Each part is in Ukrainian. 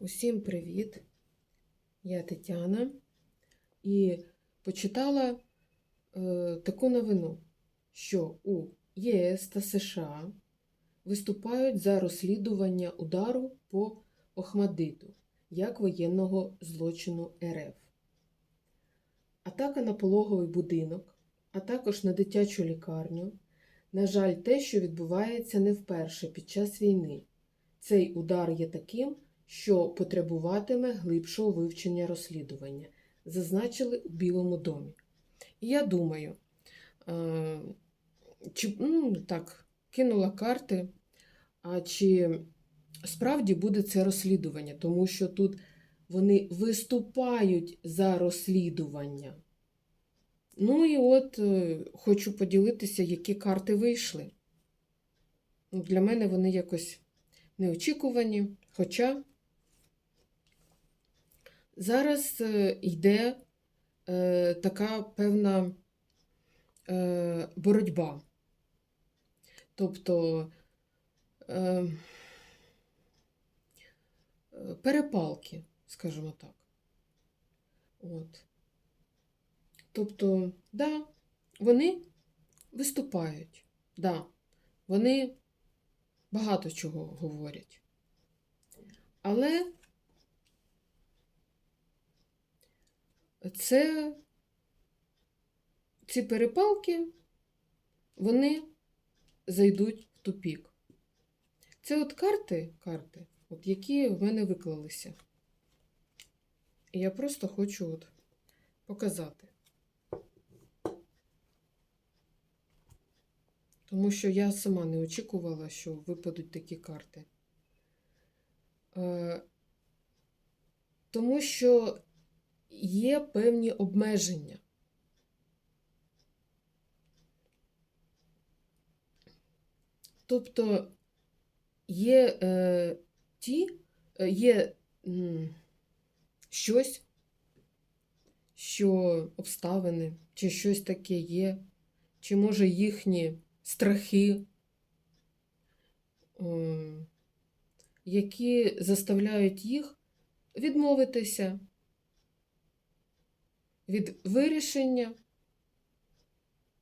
Усім привіт! Я Тетяна і почитала е, таку новину, що у ЄС та США виступають за розслідування удару по Охмадиту як воєнного злочину РФ. Атака на пологовий будинок, а також на дитячу лікарню. На жаль, те, що відбувається не вперше під час війни. Цей удар є таким, що потребуватиме глибшого вивчення розслідування, зазначили у Білому домі. І я думаю, е, чи ну, так, кинула карти, а чи справді буде це розслідування, тому що тут вони виступають за розслідування. Ну і от е, хочу поділитися, які карти вийшли. Ну, Для мене вони якось неочікувані. Хоча зараз е, йде е, така певна е, боротьба. Тобто е, перепалки, скажімо так. От. Тобто, да, вони виступають, да, вони багато чого говорять. Але це ці перепалки, вони зайдуть в тупік. Це от карти, карти, от які в мене виклалися. І я просто хочу от показати. Тому що я сама не очікувала, що випадуть такі карти. Е, Тому що є певні обмеження. Тобто є е, ті, е, є м, щось, що обставини, чи щось таке є, чи може їхні страхи, е, які заставляють їх відмовитися від вирішення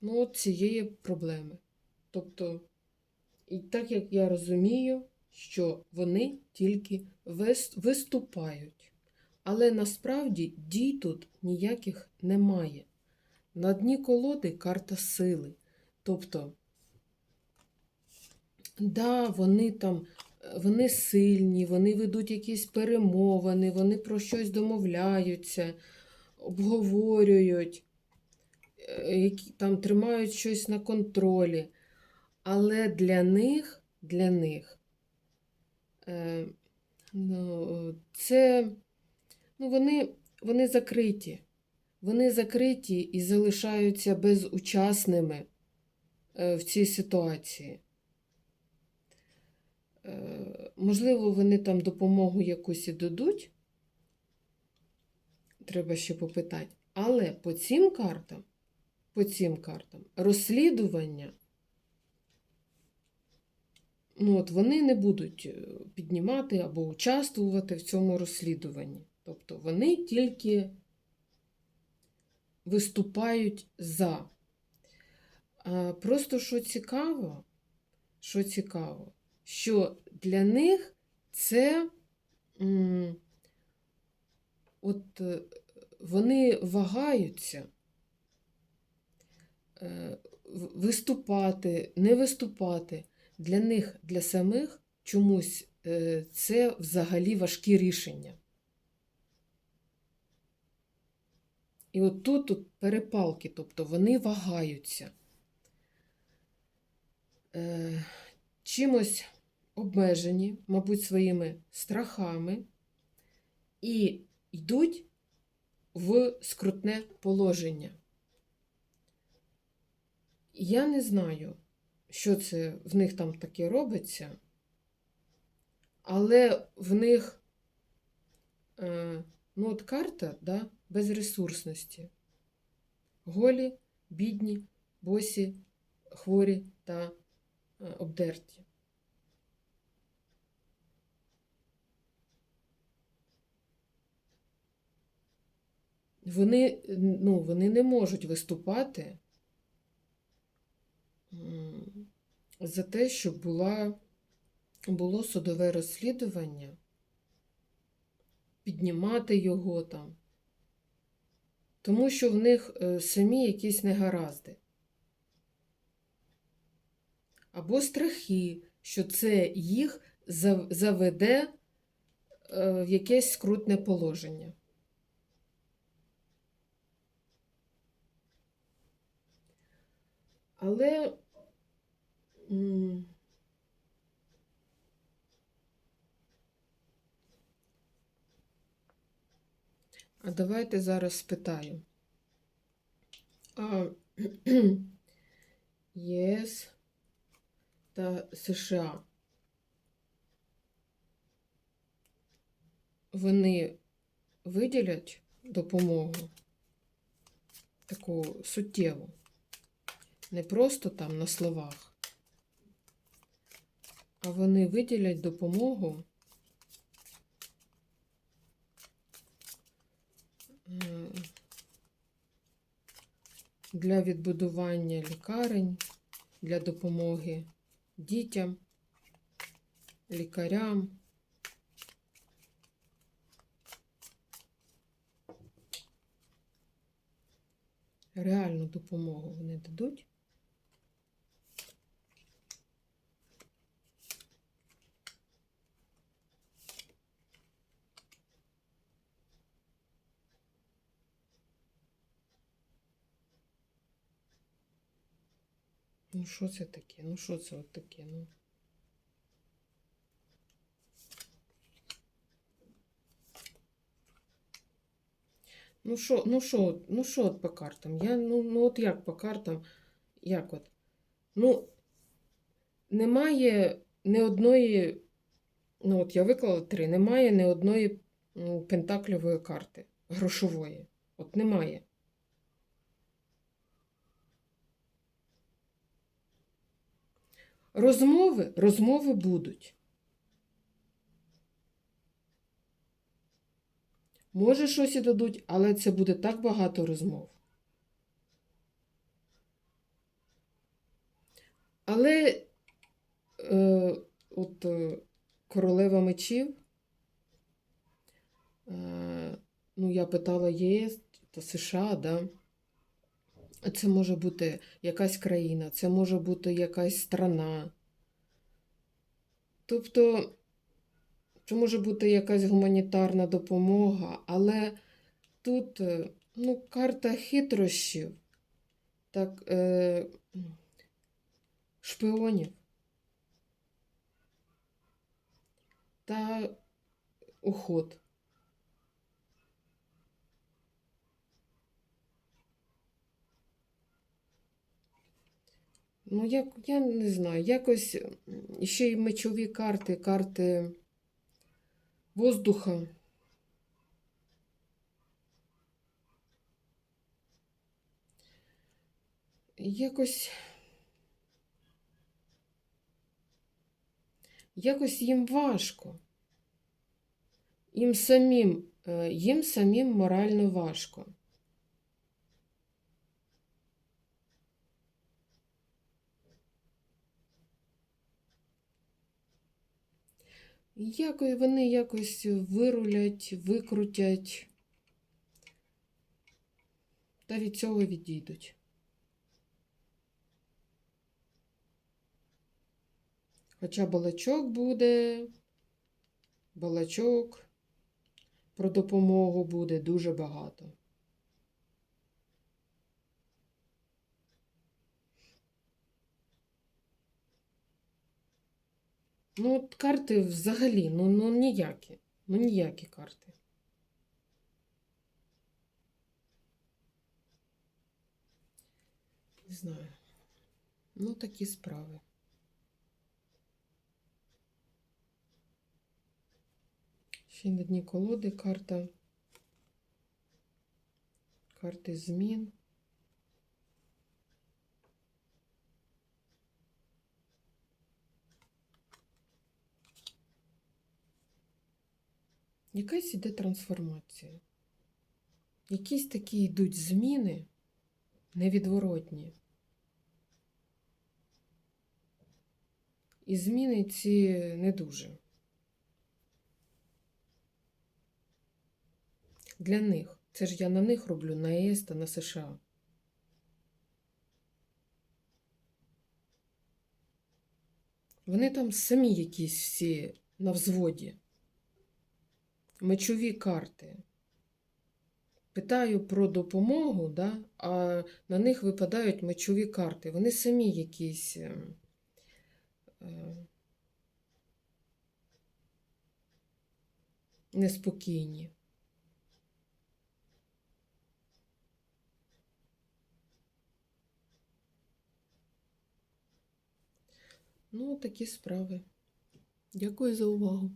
ну, цієї проблеми. Тобто, і так як я розумію, що вони тільки виступають, але насправді дій тут ніяких немає. На дні колоди карта сили. Тобто, да, вони там, вони сильні, вони ведуть якісь перемовини, вони про щось домовляються, обговорюють, е, які там тримають щось на контролі. Але для них, для них е, ну, це ну, вони, вони закриті. Вони закриті і залишаються безучасними е, в цій ситуації. Можливо, вони там допомогу якусь і дадуть. Треба ще попитати. Але по цим картам, по цим картам розслідування, ну от вони не будуть е, піднімати або участвувати в цьому розслідуванні. Тобто вони тільки виступають за. Просто що цікаво, що цікаво, що для них це от е, вони вагаються е, виступати, не виступати. Для них, для самих чомусь е, це взагалі важкі рішення. І от тут, тут перепалки, тобто вони вагаються. Е, чимось обмежені, мабуть, своїми страхами, і йдуть в скрутне положення. Я не знаю, що це в них там таке робиться, але в них е, ну, от карта да, безресурсності. Голі, бідні, босі, хворі та е, обдерті. Вони, ну, вони не можуть виступати за те, щоб була, було судове розслідування, піднімати його там, тому що в них е, самі якісь негаразди. Або страхи, що це їх заведе е, в якесь скрутне положення. Але а давайте зараз спитаю. А ЄС та США вони виділять допомогу таку суттєву, не просто там на словах, а вони виділять допомогу для відбудування лікарень, для допомоги дітям, лікарям. Реальну допомогу вони дадуть. Ну, що це таке? Ну, що це от таке? Ну. Ну що, ну що, ну що от по картам? Я, ну, ну от як по картам, як от? Ну, немає ні одної, ну от я виклала три, немає ні одної м, пентакльової карти, грошової. От немає. Розмови, розмови будуть. Може, щось і дадуть, але це буде так багато розмов. Але е, от е, королева мечів, е, ну, я питала ЄС та США, да? Це може бути якась країна, це може бути якась страна. Тобто, це може бути якась гуманітарна допомога, але тут е, ну, карта хитрощів, так, е, шпіонів та уход. Ну, як, я не знаю, якось ще й мечові карти, карти воздуха. Якось, якось їм важко. Їм самим, е, їм самим морально важко. Якось вони якось вирулять, викрутять та від цього відійдуть. Хоча балачок буде, балачок про допомогу буде дуже багато. Ну, от карти взагалі, ну, ну ніякі. Ну ніякі карти. Не знаю. Ну, такі справи. Ще на дні колоди карта. Карти змін. Якась іде трансформація. Якісь такі йдуть зміни невідворотні. І зміни ці не дуже. Для них. Це ж я на них роблю, на ЄС та на США. Вони там самі якісь всі на взводі. Мечові карти. Питаю про допомогу, да, а на них випадають мечові карти. Вони самі якісь. е, е, неспокійні. Ну, такі справи. Дякую за увагу.